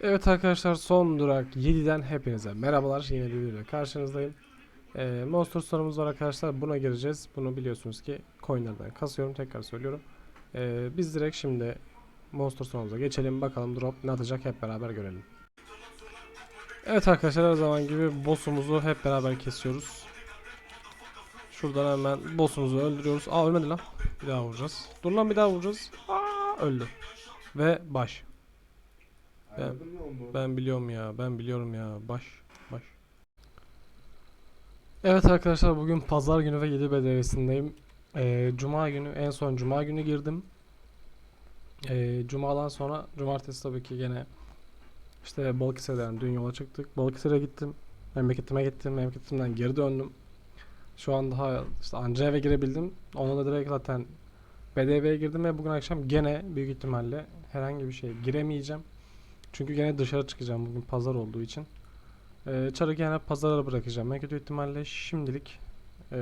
Evet arkadaşlar son durak 7'den hepinize merhabalar. Yine bir videoyla karşınızdayım. Ee, Monster sorumuz var arkadaşlar. Buna gireceğiz. Bunu biliyorsunuz ki coinlerden kasıyorum. Tekrar söylüyorum. Ee, biz direkt şimdi Monster sorumuza geçelim. Bakalım drop ne atacak hep beraber görelim. Evet arkadaşlar her zaman gibi boss'umuzu hep beraber kesiyoruz. Şuradan hemen boss'umuzu öldürüyoruz. Aa ölmedi lan. Bir daha vuracağız. Dur lan bir daha vuracağız. Aa öldü. Ve baş. Ben-? Ben biliyorum ya, ben biliyorum ya. Baş, baş. Evet arkadaşlar bugün pazar günü ve 7 BDV'sindeyim. Ee, Cuma günü, en son Cuma günü girdim. Ee, Cuma'dan sonra, Cumartesi tabii ki gene işte Balıkesir'den dün yola çıktık. Balıkesir'e gittim. Memleketime gittim. Memleketimden geri döndüm. Şu an daha işte anca eve girebildim. Ona da direkt zaten BDV'ye girdim ve bugün akşam gene büyük ihtimalle herhangi bir şey giremeyeceğim. Çünkü gene dışarı çıkacağım bugün pazar olduğu için. Ee, çarı gene pazara bırakacağım. En kötü ihtimalle şimdilik ee,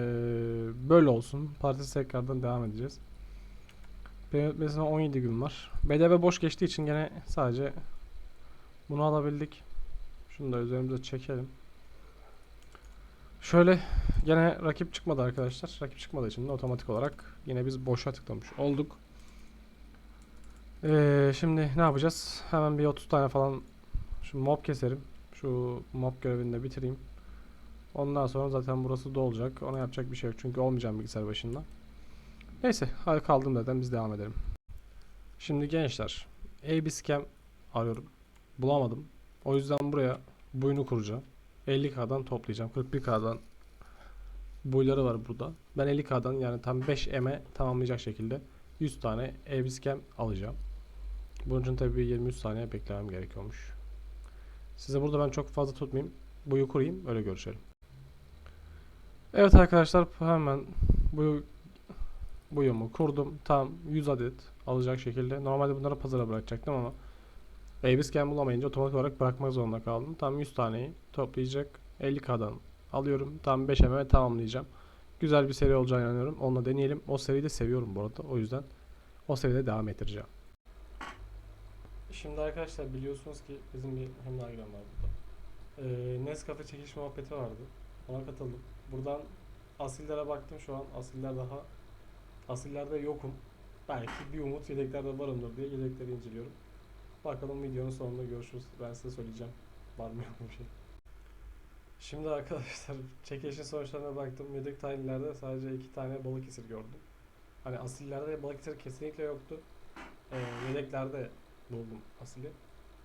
böyle olsun. Partisi tekrardan devam edeceğiz. Benim mesela 17 gün var. BDV boş geçtiği için gene sadece bunu alabildik. Şunu da üzerimize çekelim. Şöyle gene rakip çıkmadı arkadaşlar. Rakip çıkmadığı için de otomatik olarak yine biz boşa tıklamış olduk. Ee, şimdi ne yapacağız? Hemen bir 30 tane falan şu mob keserim. Şu mob görevini de bitireyim. Ondan sonra zaten burası dolacak. Ona yapacak bir şey yok. Çünkü olmayacağım bilgisayar başında. Neyse. Hadi kaldım zaten biz devam edelim. Şimdi gençler. AB scam arıyorum. Bulamadım. O yüzden buraya buyunu kuracağım. 50k'dan toplayacağım. 41k'dan buyları var burada. Ben 50k'dan yani tam 5 M'e tamamlayacak şekilde 100 tane AB scam alacağım. Bunun için tabii 23 saniye beklemem gerekiyormuş. Size burada ben çok fazla tutmayayım. Buyu kurayım öyle görüşelim. Evet arkadaşlar hemen bu buyumu kurdum. Tam 100 adet alacak şekilde. Normalde bunları pazara bırakacaktım ama Babyscan bulamayınca otomatik olarak bırakmak zorunda kaldım. Tam 100 taneyi toplayacak 50k'dan alıyorum. Tam 5 eme tamamlayacağım. Güzel bir seri olacağını inanıyorum. Onunla deneyelim. O seriyi de seviyorum bu arada. O yüzden o seride devam ettireceğim. Şimdi arkadaşlar biliyorsunuz ki bizim bir hem var burada. Ee, Nescafe çekiş muhabbeti vardı. Ona katıldım. Buradan asillere baktım şu an. Asiller daha asillerde yokum. Belki bir umut yedeklerde varımdır diye yedekleri inceliyorum. Bakalım videonun sonunda görüşürüz. Ben size söyleyeceğim. Var mı yok mu bir şey. Şimdi arkadaşlar çekilişin sonuçlarına baktım. Yedek tanelerde sadece iki tane balık esir gördüm. Hani asillerde balık esir kesinlikle yoktu. Ee, yedeklerde buldum asili.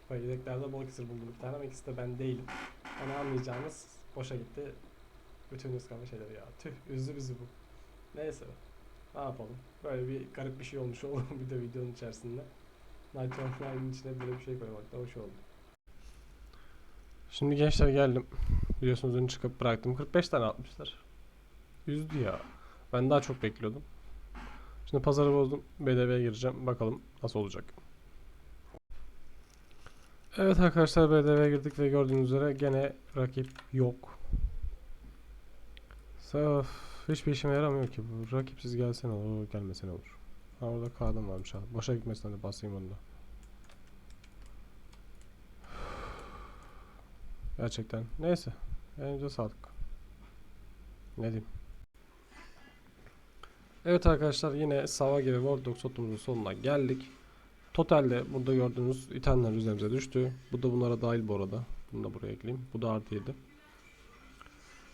Böyle yedeklerde balık esir buldum bir tane ama ikisi de ben değilim. Hani anlayacağınız boşa gitti. Bütün ıskalı şeyleri ya. Tüh üzdü bizi bu. Neyse. Ne yapalım. Böyle bir garip bir şey olmuş oldu bir de videonun içerisinde. Night Online'ın içine böyle bir şey koymak da hoş oldu. Şimdi gençler geldim. Biliyorsunuz dün çıkıp bıraktım. 45 tane atmışlar. Üzdü ya. Ben daha çok bekliyordum. Şimdi pazarı bozdum. BDV'ye gireceğim. Bakalım nasıl olacak. Evet arkadaşlar BDV'ye girdik ve gördüğünüz üzere gene rakip yok. Saf. Hiçbir işime yaramıyor ki bu. Rakipsiz gelsene olur, gelmesene olur. Ha orada kağıdım varmış ha. Boşa gitmesin hadi basayım onu da. Gerçekten. Neyse. Elinize sağlık. Ne diyeyim. Evet arkadaşlar yine Sava gibi World Dogs sonuna geldik. Totalde burada gördüğünüz itemler üzerimize düştü. Bu da bunlara dahil bu arada. Bunu da buraya ekleyeyim. Bu da artı 7.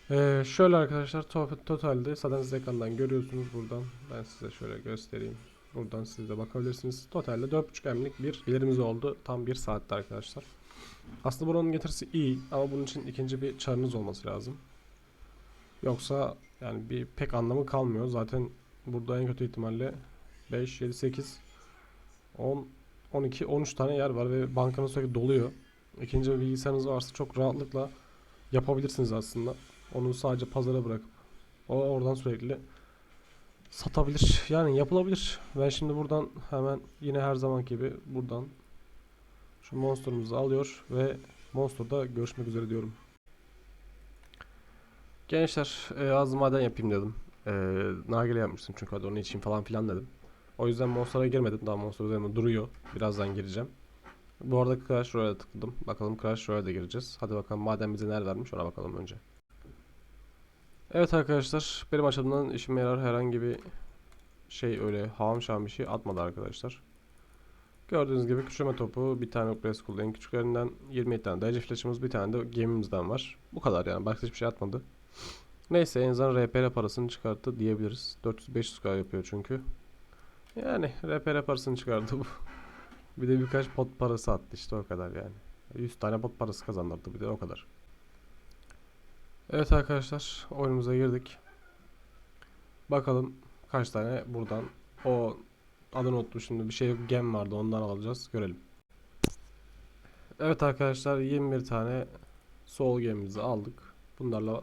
Ee, şöyle arkadaşlar to- totalde zaten siz ekrandan görüyorsunuz buradan. Ben size şöyle göstereyim. Buradan siz de bakabilirsiniz. Totalde 4.5 emlik bir ilerimiz oldu. Tam 1 saatte arkadaşlar. Aslında buranın getirisi iyi ama bunun için ikinci bir çarınız olması lazım. Yoksa yani bir pek anlamı kalmıyor. Zaten burada en kötü ihtimalle 5, 7, 8, 10, 12, 13 tane yer var ve bankanın sürekli doluyor. İkinci bir bilgisayarınız varsa çok rahatlıkla yapabilirsiniz aslında. Onu sadece pazara bırakıp o oradan sürekli satabilir. Yani yapılabilir. Ben şimdi buradan hemen yine her zaman gibi buradan şu monster'ımızı alıyor ve monster'da görüşmek üzere diyorum. Gençler e, az maden yapayım dedim. E, nargile yapmıştım çünkü hadi onu içeyim falan filan dedim. O yüzden monster'a girmedim. Daha monster üzerinde duruyor. Birazdan gireceğim. Bu arada Crash Royale'e tıkladım. Bakalım Crash Royale'e gireceğiz. Hadi bakalım madem bize neler vermiş ona bakalım önce. Evet arkadaşlar benim açımdan işime yarar herhangi bir şey öyle havam şahım bir şey atmadı arkadaşlar. Gördüğünüz gibi küçülme topu, bir tane press school en küçüklerinden 27 tane DC flash'ımız, bir tane de gemimizden var. Bu kadar yani başka hiçbir şey atmadı. Neyse en azından RPR parasını çıkarttı diyebiliriz. 400-500k yapıyor çünkü. Yani RPR parasını çıkardı bu. Bir de birkaç pot parası attı işte o kadar yani. 100 tane pot parası kazandırdı bir de o kadar. Evet arkadaşlar oyunumuza girdik. Bakalım kaç tane buradan o adını unuttum şimdi bir şey gem vardı ondan alacağız görelim. Evet arkadaşlar 21 tane sol gemimizi aldık. Bunlarla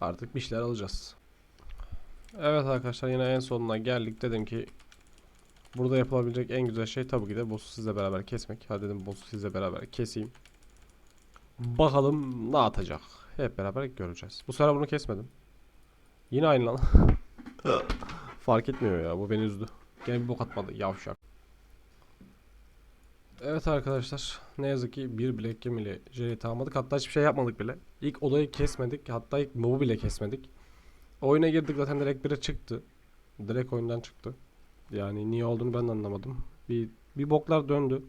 artık bir şeyler alacağız. Evet arkadaşlar yine en sonuna geldik. Dedim ki burada yapılabilecek en güzel şey tabii ki de boss'u sizle beraber kesmek. Hadi dedim boss'u sizle beraber keseyim. Bakalım ne atacak. Hep beraber göreceğiz. Bu sefer bunu kesmedim. Yine aynı lan. Fark etmiyor ya. Bu beni üzdü. Gene bir bok atmadı. Yavşak. Evet arkadaşlar. Ne yazık ki bir Black Gem ile almadık. Hatta hiçbir şey yapmadık bile. İlk odayı kesmedik. Hatta ilk mob'u bile kesmedik. Oyuna girdik zaten direkt biri çıktı. Direkt oyundan çıktı. Yani niye olduğunu ben de anlamadım. Bir, bir boklar döndü.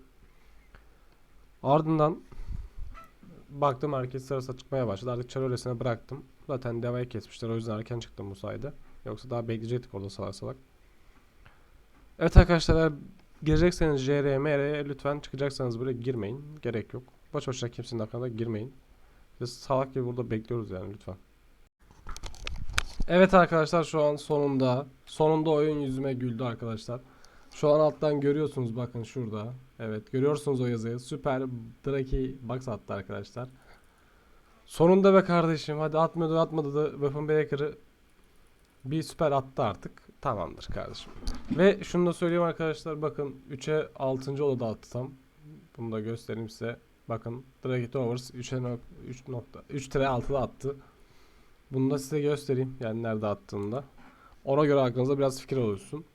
Ardından baktım herkes sırası çıkmaya başladı. Artık çar öylesine bıraktım. Zaten devayı kesmişler. O yüzden erken çıktım bu sayede. Yoksa daha bekleyecektik orada salak salak. Evet arkadaşlar girecekseniz JR, MR lütfen çıkacaksanız buraya girmeyin. Gerek yok. Boş boşuna kimsenin aklına da girmeyin. Biz salak gibi burada bekliyoruz yani lütfen. Evet arkadaşlar şu an sonunda sonunda oyun yüzüme güldü arkadaşlar. Şu an alttan görüyorsunuz bakın şurada. Evet görüyorsunuz o yazıyı. Süper Draki Box attı arkadaşlar. Sonunda be kardeşim. Hadi atmadı atmadı da Weapon Breaker'ı bir süper attı artık. Tamamdır kardeşim. Ve şunu da söyleyeyim arkadaşlar. Bakın 3'e 6. odada attım. Bunu da göstereyim size. Bakın Draki Towers 3'e 3 nokta 3 tire 6'da attı. Bunu da size göstereyim. Yani nerede attığında. Ona göre aklınıza biraz fikir oluşsun.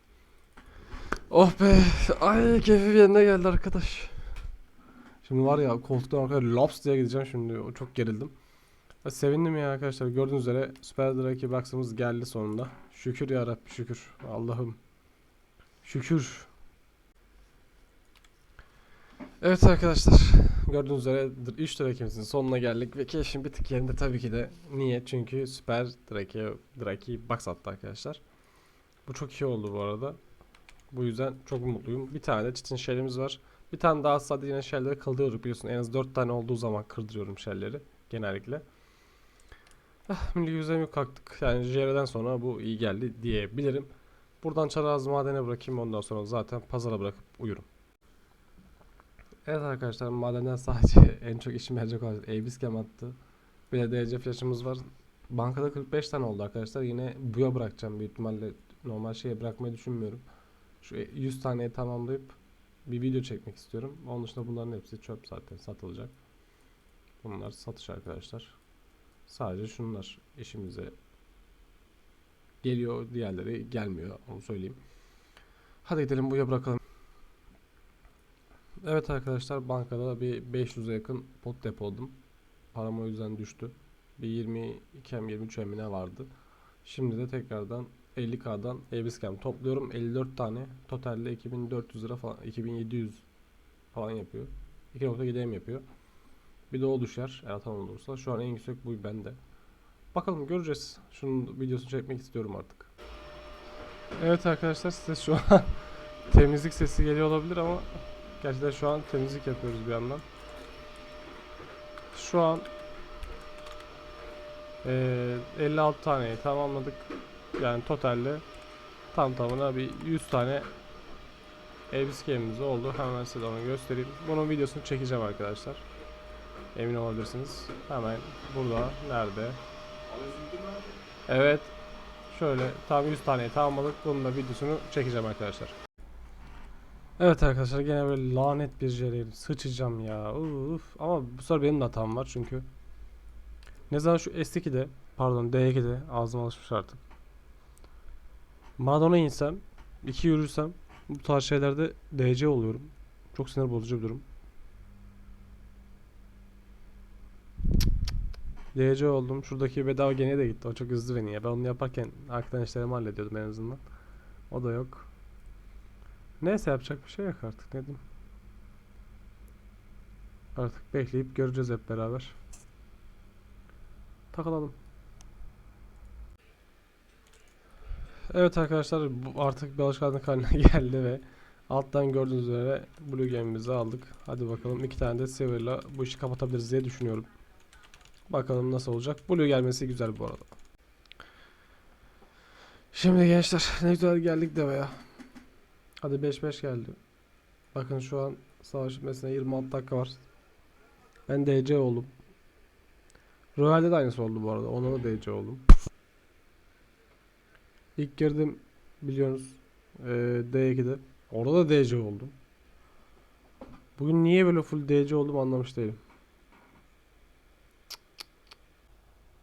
Oh be. Ay keyfim yerine geldi arkadaş. Şimdi var ya koltuktan arkaya laps diye gideceğim şimdi. O çok gerildim. Sevindim ya arkadaşlar. Gördüğünüz üzere Super Draki Box'ımız geldi sonunda. Şükür ya Rabbi şükür. Allah'ım. Şükür. Evet arkadaşlar. Gördüğünüz üzere 3 Draki'mizin sonuna geldik ve keyfim bir tık yerinde tabii ki de. Niye? Çünkü Super Draki, Draki Box attı arkadaşlar. Bu çok iyi oldu bu arada. Bu yüzden çok mutluyum. Bir tane çitin shell'imiz var. Bir tane daha sadece yine shell'leri kaldırıyorduk biliyorsun. En az 4 tane olduğu zaman kırdırıyorum shell'leri genellikle. Ah, milli yüzemi kalktık. Yani JR'den sonra bu iyi geldi diyebilirim. Buradan Çaraz madene bırakayım ondan sonra zaten pazara bırakıp uyurum. Evet arkadaşlar madenden sadece en çok işime yarayacak olan Abiscam attı. Bir de DC flash'ımız var. Bankada 45 tane oldu arkadaşlar. Yine buya bırakacağım büyük ihtimalle normal şeye bırakmayı düşünmüyorum. Şu 100 taneyi tamamlayıp bir video çekmek istiyorum. Onun dışında bunların hepsi çöp zaten satılacak. Bunlar satış arkadaşlar. Sadece şunlar işimize geliyor, diğerleri gelmiyor. Onu söyleyeyim. Hadi gidelim buya bırakalım. Evet arkadaşlar bankada bir 500'e yakın pot depoladım. Param o yüzden düştü. Bir 22 hem 23 hem ne vardı. Şimdi de tekrardan 50k'dan Abiscam topluyorum. 54 tane. Totalde 2400 lira falan 2700 falan yapıyor. 2.7 M yapıyor. Bir de o düşer eğer tam olursa. Şu an en yüksek bu bende. Bakalım göreceğiz. Şunun videosunu çekmek istiyorum artık. Evet arkadaşlar size şu an temizlik sesi geliyor olabilir ama gerçekten şu an temizlik yapıyoruz bir yandan. Şu an eee 56 taneyi tamamladık. Yani totalde tam tamına bir 100 tane elbisemiz oldu. Hemen size onu göstereyim. Bunun videosunu çekeceğim arkadaşlar. Emin olabilirsiniz. Hemen burada. Nerede? Evet. Şöyle tam 100 taneyi tamamladık. Bunun da videosunu çekeceğim arkadaşlar. Evet arkadaşlar gene böyle lanet bir yere sıçacağım ya. Uf. Ama bu sefer benim de hatam var çünkü. Ne zaman şu S2'de pardon D2'de ağzıma alışmış artık. Maradona insem, iki yürürsem bu tarz şeylerde DC oluyorum. Çok sinir bozucu bir durum. DC oldum. Şuradaki bedava gene de gitti. O çok üzdü beni ya. Ben onu yaparken arkadaşlarımı hallediyordum en azından. O da yok. Neyse yapacak bir şey yok artık. Ne diyeyim. Artık bekleyip göreceğiz hep beraber. Takılalım. Evet arkadaşlar artık bir alışkanlık haline geldi ve alttan gördüğünüz üzere Blue Game'imizi aldık. Hadi bakalım iki tane de Silver'la bu işi kapatabiliriz diye düşünüyorum. Bakalım nasıl olacak. Blue gelmesi güzel bu arada. Şimdi gençler ne güzel geldik de ya. Hadi 5-5 geldi. Bakın şu an savaş bitmesine 26 dakika var. Ben DC oldum. Royal'de de aynısı oldu bu arada. Ona da DC oldum. İlk girdim biliyorsunuz eee D2'de. Orada da DC oldum. Bugün niye böyle full DC oldum anlamış değilim.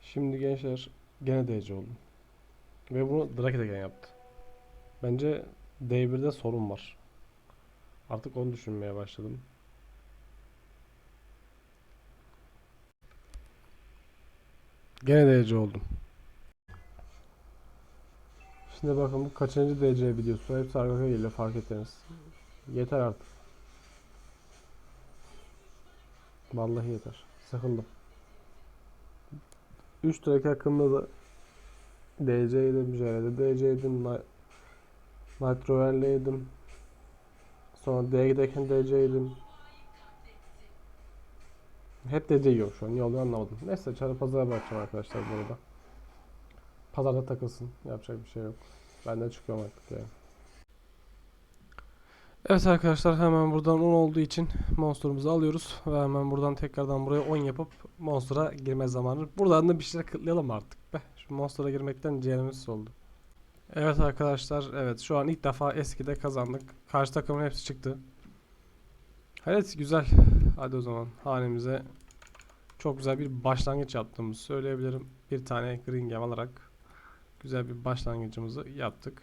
Şimdi gençler gene DC oldum. Ve bunu Drake de gene yaptı. Bence D1'de sorun var. Artık onu düşünmeye başladım. Gene DC oldum. Şimdi bakın bu kaçıncı DC videosu. Hepsi arka geliyor fark ettiniz. Yeter artık. Vallahi yeter. Sıkıldım. 3 track hakkında da DC yedim, JR'de DC yedim. Sonra D'ye giderken DC yedim. Hep DC yiyorum şu an. Niye oluyor anlamadım. Neyse çarı pazara bırakacağım arkadaşlar bu arada. Pazarda takılsın. Yapacak bir şey yok. Ben de çıkıyorum artık yani. Evet arkadaşlar hemen buradan 10 olduğu için monster'ımızı alıyoruz ve hemen buradan tekrardan buraya 10 yapıp monster'a girme zamanı. Buradan da bir şeyler kıtlayalım artık be. Şu monster'a girmekten ciğerimiz oldu. Evet arkadaşlar evet şu an ilk defa eskide kazandık. Karşı takımın hepsi çıktı. Evet güzel. Hadi o zaman hanemize çok güzel bir başlangıç yaptığımızı söyleyebilirim. Bir tane green gem alarak güzel bir başlangıcımızı yaptık.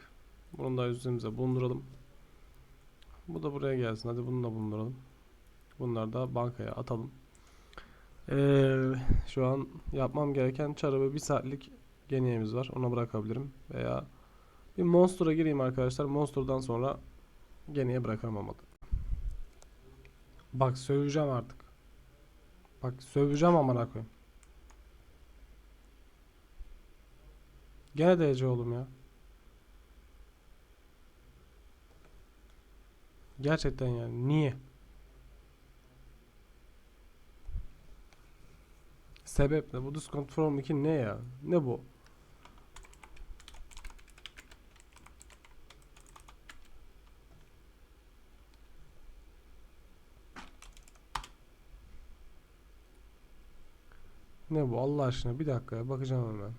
Bunu da üzerimize bulunduralım. Bu da buraya gelsin. Hadi bunu da bulunduralım. Bunları da bankaya atalım. Ee, şu an yapmam gereken çarabı bir saatlik geniyemiz var. Ona bırakabilirim. Veya bir monster'a gireyim arkadaşlar. Monster'dan sonra geniye bırakarım ama. Bak söveceğim artık. Bak söveceğim amına koyayım. Gene DC oğlum ya. Gerçekten yani niye? Sebep ne? Bu discount from 2 ne ya? Ne bu? Ne bu Allah aşkına bir dakika bakacağım hemen.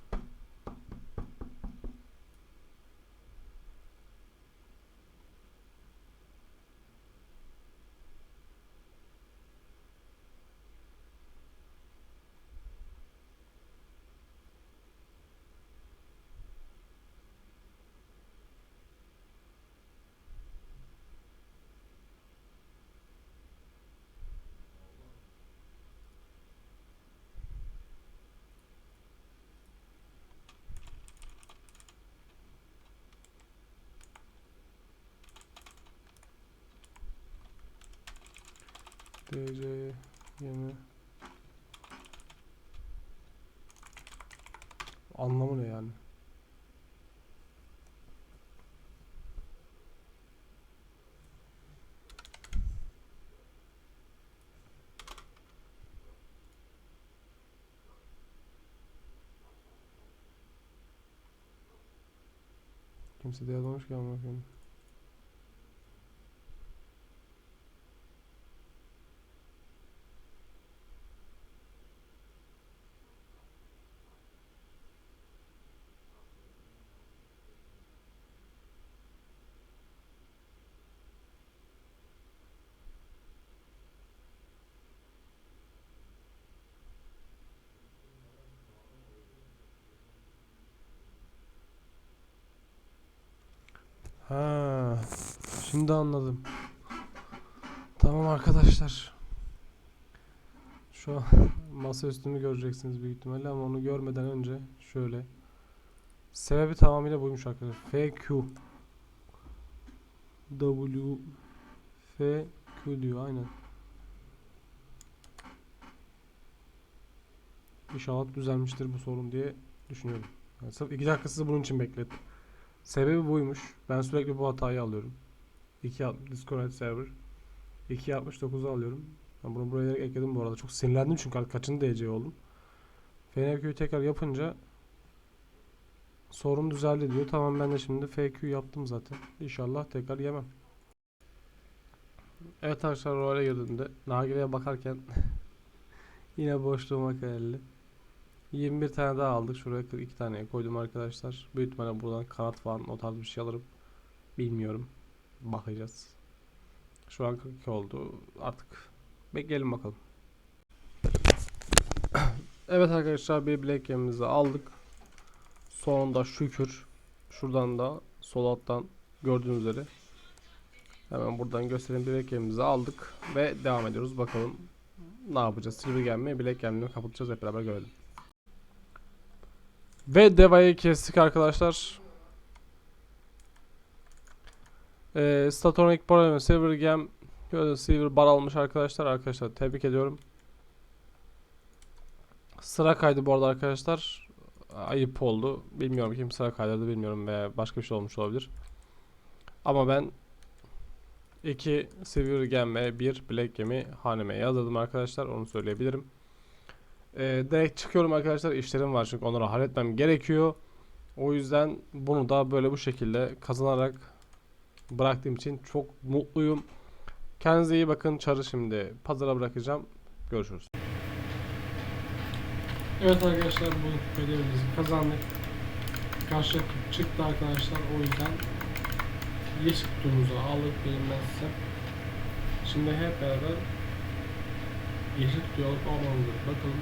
DC yemi Anlamı ne yani? Kimse de yazmamış ki koyayım. Ha, şimdi anladım. Tamam arkadaşlar. Şu an masa üstümü göreceksiniz büyük ihtimalle ama onu görmeden önce şöyle. Sebebi tamamıyla buymuş arkadaşlar. FQ W F Q diyor aynen. İnşallah düzelmiştir bu sorun diye düşünüyorum. Yani sırf iki dakika sizi bunun için beklettim. Sebebi buymuş. Ben sürekli bu hatayı alıyorum. 2 Discord server 2.69'u alıyorum. Ben bunu buraya ekledim bu arada. Çok sinirlendim çünkü kaçıncı DC oldum. FNQ'yu tekrar yapınca sorun düzeldi diyor. Tamam ben de şimdi FQ yaptım zaten. İnşallah tekrar yemem. Evet arkadaşlar role girdiğimde nargileye bakarken yine boşluğuma geldi. 21 tane daha aldık. Şuraya 42 tane koydum arkadaşlar. Büyük ihtimalle buradan kanat falan o tarz bir şey alırım. Bilmiyorum. Bakacağız. Şu an 42 oldu. Artık bekleyelim bakalım. evet arkadaşlar bir black gemimizi aldık. Sonunda şükür. Şuradan da sol alttan gördüğünüz üzere. Hemen buradan göstereyim black gemimizi aldık. Ve devam ediyoruz. Bakalım ne yapacağız? Silver gemi, black gemi kapatacağız hep beraber görelim. Ve devayı kestik arkadaşlar. Ee, Statronic Problem Silver Gem Silver bar almış arkadaşlar. Arkadaşlar tebrik ediyorum. Sıra kaydı bu arada arkadaşlar. Ayıp oldu. Bilmiyorum kim sıra kaydırdı bilmiyorum veya başka bir şey olmuş olabilir. Ama ben 2 Silver Gem ve 1 Black Gem'i haneme yazdım arkadaşlar. Onu söyleyebilirim. Ee, direkt çıkıyorum arkadaşlar. İşlerim var çünkü onları halletmem gerekiyor. O yüzden bunu da böyle bu şekilde kazanarak bıraktığım için çok mutluyum. Kendinize iyi bakın. Çarı şimdi pazara bırakacağım. Görüşürüz. Evet arkadaşlar bu ödevimizi kazandık. Karşı çıktı arkadaşlar. O yüzden yeşil kutumuzu aldık bilinmezse. Şimdi hep beraber yeşil kutuyu alıp almamıza bakalım.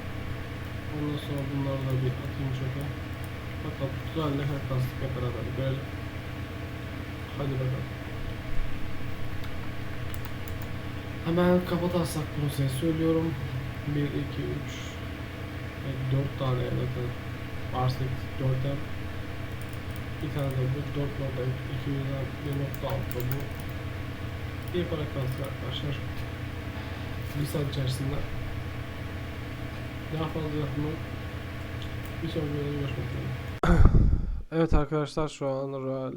Ondan sonra bunları da bir atayım çöpe. Bakalım kutular ne kadar kastık hep beraber görelim. Hadi bakalım. Hemen kapatarsak bunu size söylüyorum. 1, 2, 3 ve 4 tane zaten varsayık 4'ten bir tane de bu 4 nokta 200'den 1 nokta altta bu bir para kalsın arkadaşlar bir saat içerisinde daha fazla yapma bir sonraki görüşmek üzere Evet arkadaşlar şu an Royal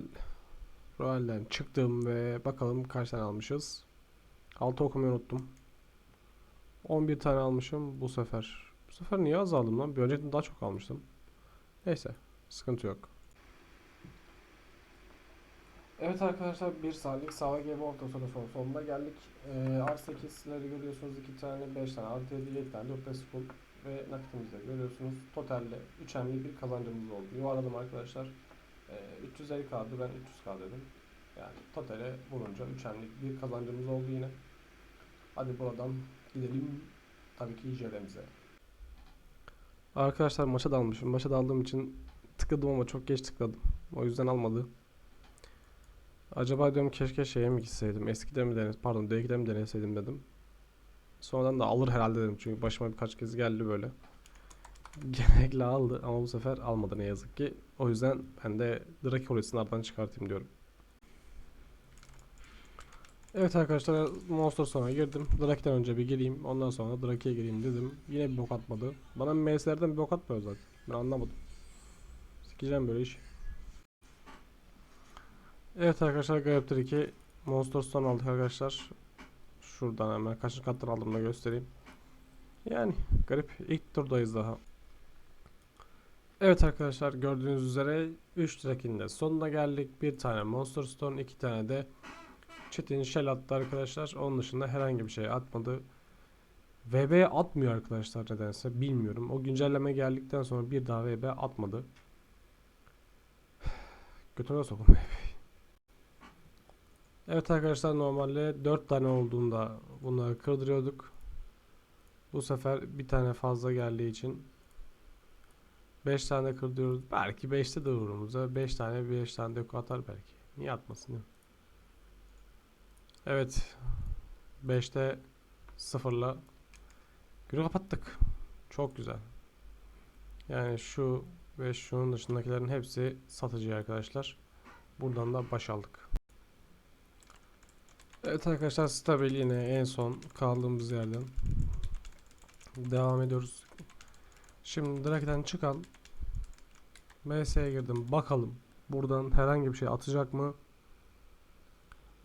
Royal'den çıktım ve bakalım kaç tane almışız 6 okumayı unuttum. 11 tane almışım bu sefer. Bu sefer niye az aldım lan? Bir öncekinde daha çok almıştım. Neyse. Sıkıntı yok. Evet arkadaşlar bir saatlik sağ gibi orta sonra son sonuna geldik. Ee, R8'leri görüyorsunuz 2 tane 5 tane artı 7 7 tane 4 full ve nakitimizi de görüyorsunuz. Totalde 3 emli bir kazancımız oldu. Yuvarladım arkadaşlar. Ee, 350 kaldı ben 300 k dedim. Yani totale vurunca 3 emlik bir kazancımız oldu yine. Hadi buradan gidelim tabii ki JR'mize. Arkadaşlar maça dalmışım. Maça daldığım için tıkladım ama çok geç tıkladım. O yüzden almadı. Acaba diyorum keşke şeye mi gitseydim? Eskiden mi denes pardon D2'de mi deneseydim dedim. Sonradan da alır herhalde dedim çünkü başıma birkaç kez geldi böyle. Genellikle aldı ama bu sefer almadı ne yazık ki. O yüzden ben de Dracolis'ini aradan çıkartayım diyorum. Evet arkadaşlar Monster sonra girdim. Drake'den önce bir gireyim. Ondan sonra Drake'ye gireyim dedim. Yine bir bok atmadı. Bana MS'lerden bir bok atmıyor zaten. Ben anlamadım. Sikeceğim böyle iş. Evet arkadaşlar Gariptir 2 Monster Stone aldık arkadaşlar. Şuradan hemen kaçıncı kattan aldım da göstereyim. Yani garip. ilk turdayız daha. Evet arkadaşlar gördüğünüz üzere 3 track'in de sonuna geldik. Bir tane Monster Stone, iki tane de Çetin shell attı arkadaşlar. Onun dışında herhangi bir şey atmadı. VB atmıyor arkadaşlar nedense bilmiyorum. O güncelleme geldikten sonra bir daha VB atmadı. Götüne sokun VB'yi. Evet arkadaşlar normalde 4 tane olduğunda bunları kırdırıyorduk. Bu sefer bir tane fazla geldiği için 5 tane kırdırıyoruz. Belki 5'te de uğrumuza 5 tane 5 tane de atar belki. Niye atmasın değil mi? Evet. 5'te 0'la Günü kapattık. Çok güzel. Yani şu ve şunun dışındakilerin hepsi satıcı arkadaşlar. Buradan da baş aldık. Evet arkadaşlar stabil yine en son kaldığımız yerden devam ediyoruz. Şimdi Drake'den çıkan MS'ye girdim. Bakalım buradan herhangi bir şey atacak mı?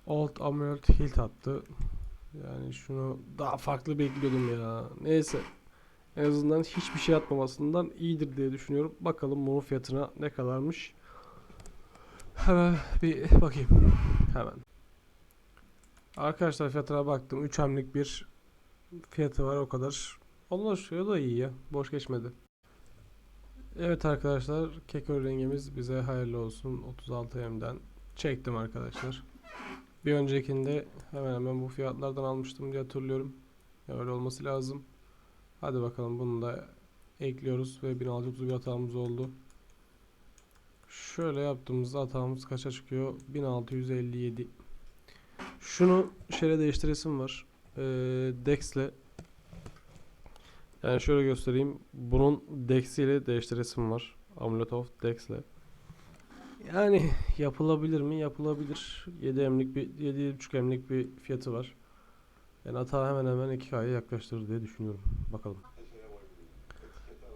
Old Amulet Hilt attı. Yani şunu daha farklı bekliyordum ya. Neyse. En azından hiçbir şey atmamasından iyidir diye düşünüyorum. Bakalım bunun fiyatına ne kadarmış. Hemen bir bakayım. Hemen. Arkadaşlar fiyatına baktım. 3 hemlik bir fiyatı var o kadar. Onlar da iyi ya. Boş geçmedi. Evet arkadaşlar. Kekor rengimiz bize hayırlı olsun. 36 M'den çektim arkadaşlar. Bir öncekinde hemen hemen bu fiyatlardan almıştım diye hatırlıyorum. Öyle olması lazım. Hadi bakalım bunu da ekliyoruz ve 1631 hatamız oldu. Şöyle yaptığımızda hatamız kaça çıkıyor? 1657. Şunu şeyle değiştiresim var. Ee, Dex'le. Yani şöyle göstereyim. Bunun Dex ile değiştiresim var. Amulet of Dex'le. Yani yapılabilir mi? Yapılabilir. 7 emlik bir 7,5 emlik bir fiyatı var. Yani hata hemen hemen 2K'ya yaklaştırır diye düşünüyorum. Bakalım.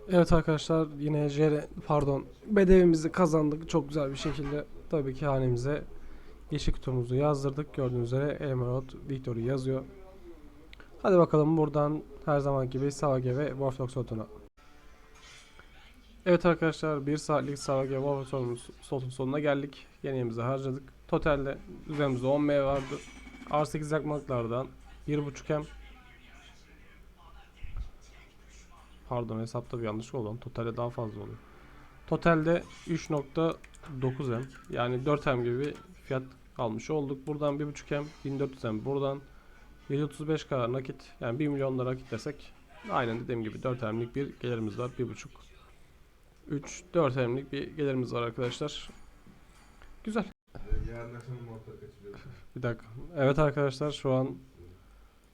Evet arkadaşlar yine jere, pardon bedevimizi kazandık çok güzel bir şekilde tabii ki hanemize yeşil kutumuzu yazdırdık gördüğünüz üzere Emerald Victory yazıyor. Hadi bakalım buradan her zaman gibi Savage ve Warlock slotuna. Evet arkadaşlar 1 saatlik Savage Warlock slotumuz- slotun sonuna geldik. Yeniyemizi harcadık. Totalde üzerimizde 10 M vardı. R8 yakmaklardan 1.5 M Pardon hesapta bir yanlış oldu. Totalde daha fazla oluyor. Totalde 3.9 M yani 4 M gibi bir fiyat almış olduk. Buradan 1.5 M 1400 M buradan 735 kadar nakit yani 1 milyon lira nakit desek aynen dediğim gibi 4 M'lik bir gelirimiz var. 1.5 3 4 M'lik bir gelirimiz var arkadaşlar. Güzel. Bir dakika. Evet arkadaşlar şu an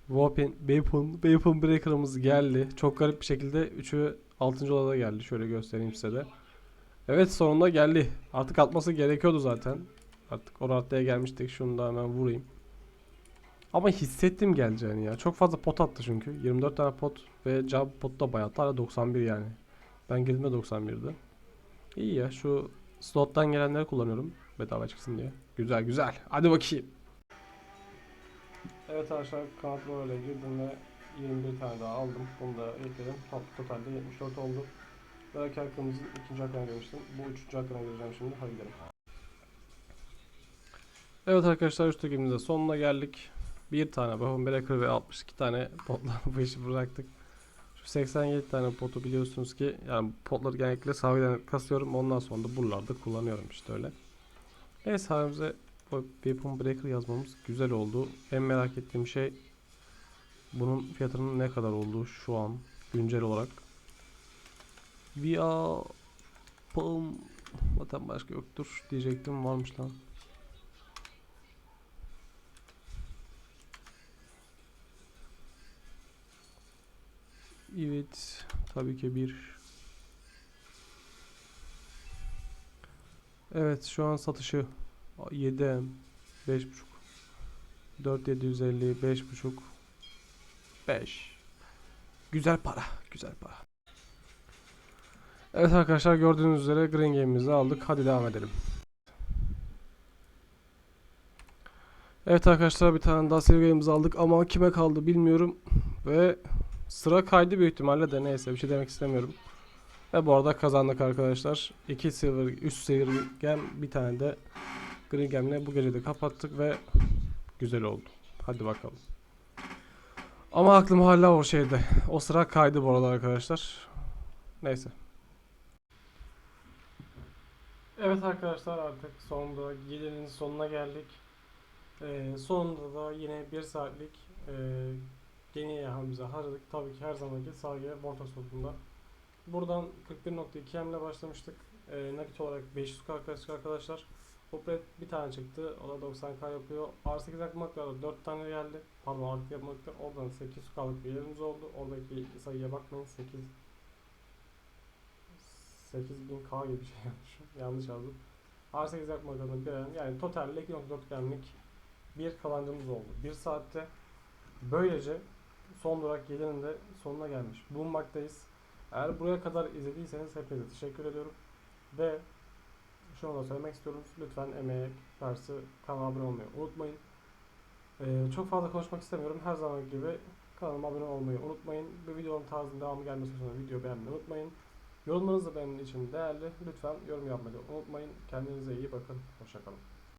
Weapon, Weapon, Weapon Breaker'ımız geldi. Çok garip bir şekilde 3'ü 6. odada geldi. Şöyle göstereyim size de. Evet sonunda geldi. Artık atması gerekiyordu zaten. Artık o raddeye gelmiştik. Şunu da hemen vurayım. Ama hissettim geleceğini ya. Çok fazla pot attı çünkü. 24 tane pot ve job pot da bayağı. Hala 91 yani. Ben girdiğimde 91'di. İyi ya şu slottan gelenleri kullanıyorum. Bedava çıksın diye. Güzel güzel. Hadi bakayım. Evet arkadaşlar kanat böyle girdim ve 21 tane daha aldım. Bunu da ekledim. Top, totalde 74 oldu. Belki hakkımızın ikinci hakkına girmiştim. Bu üçüncü hakkına gireceğim şimdi. Hadi gidelim. Evet arkadaşlar üst ligimizde sonuna geldik. Bir tane Bahum Breaker ve 62 tane potla bu işi bıraktık. Şu 87 tane potu biliyorsunuz ki yani potları genellikle sahiden kasıyorum. Ondan sonra da buralarda kullanıyorum işte öyle. Sahibimize bu Weapon Breaker yazmamız güzel oldu. En merak ettiğim şey bunun fiyatının ne kadar olduğu şu an güncel olarak. Via Palm zaten başka yoktur diyecektim varmış lan. Evet tabii ki bir. Evet şu an satışı 7 M 5.5 4750 5.5 5 Güzel para güzel para. Evet arkadaşlar gördüğünüz üzere Green Game'imizi aldık. Hadi devam edelim. Evet arkadaşlar bir tane daha Silver Game'imizi aldık ama kime kaldı bilmiyorum ve sıra kaydı büyük ihtimalle de neyse bir şey demek istemiyorum ve bu arada kazandık arkadaşlar 2 Silver 3 Silver Gem bir tane de Green Gem'le bu gece de kapattık ve güzel oldu. Hadi bakalım. Ama aklım hala o şeyde. O sıra kaydı bu arada arkadaşlar. Neyse. Evet arkadaşlar artık sonunda gecenin sonuna geldik. Ee, sonunda da yine bir saatlik e, yeni yahamıza harcadık. Tabii ki her zamanki sahaya orta sokunda. Buradan 41.2 M ile başlamıştık. E, nakit olarak 500 arkadaşlar arkadaşlar. Opret bir tane çıktı. O da 90k yapıyor. R8 akmaklarla 4 tane geldi. pardon artık yapmadıkta oradan 8 K'lık bir yerimiz oldu. Oradaki sayıya bakmayın 8 8000K gibi bir şey yapmışım. Yanlış yazdım. R8 yapmak adına bir. Yani totalde 2.4 gramlik bir kazancımız oldu. 1 saatte böylece son durak 7'nin de sonuna gelmiş bulunmaktayız. Eğer buraya kadar izlediyseniz hepinize teşekkür ediyorum. Ve şunu da söylemek istiyorum. Lütfen emeğe karşı kanala abone olmayı unutmayın. Ee, çok fazla konuşmak istemiyorum. Her zaman gibi kanalıma abone olmayı unutmayın. Bu videonun tarzının devamı gelmesi için video beğenmeyi unutmayın. Yorumlarınız da benim için değerli. Lütfen yorum yapmayı unutmayın. Kendinize iyi bakın. Hoşçakalın.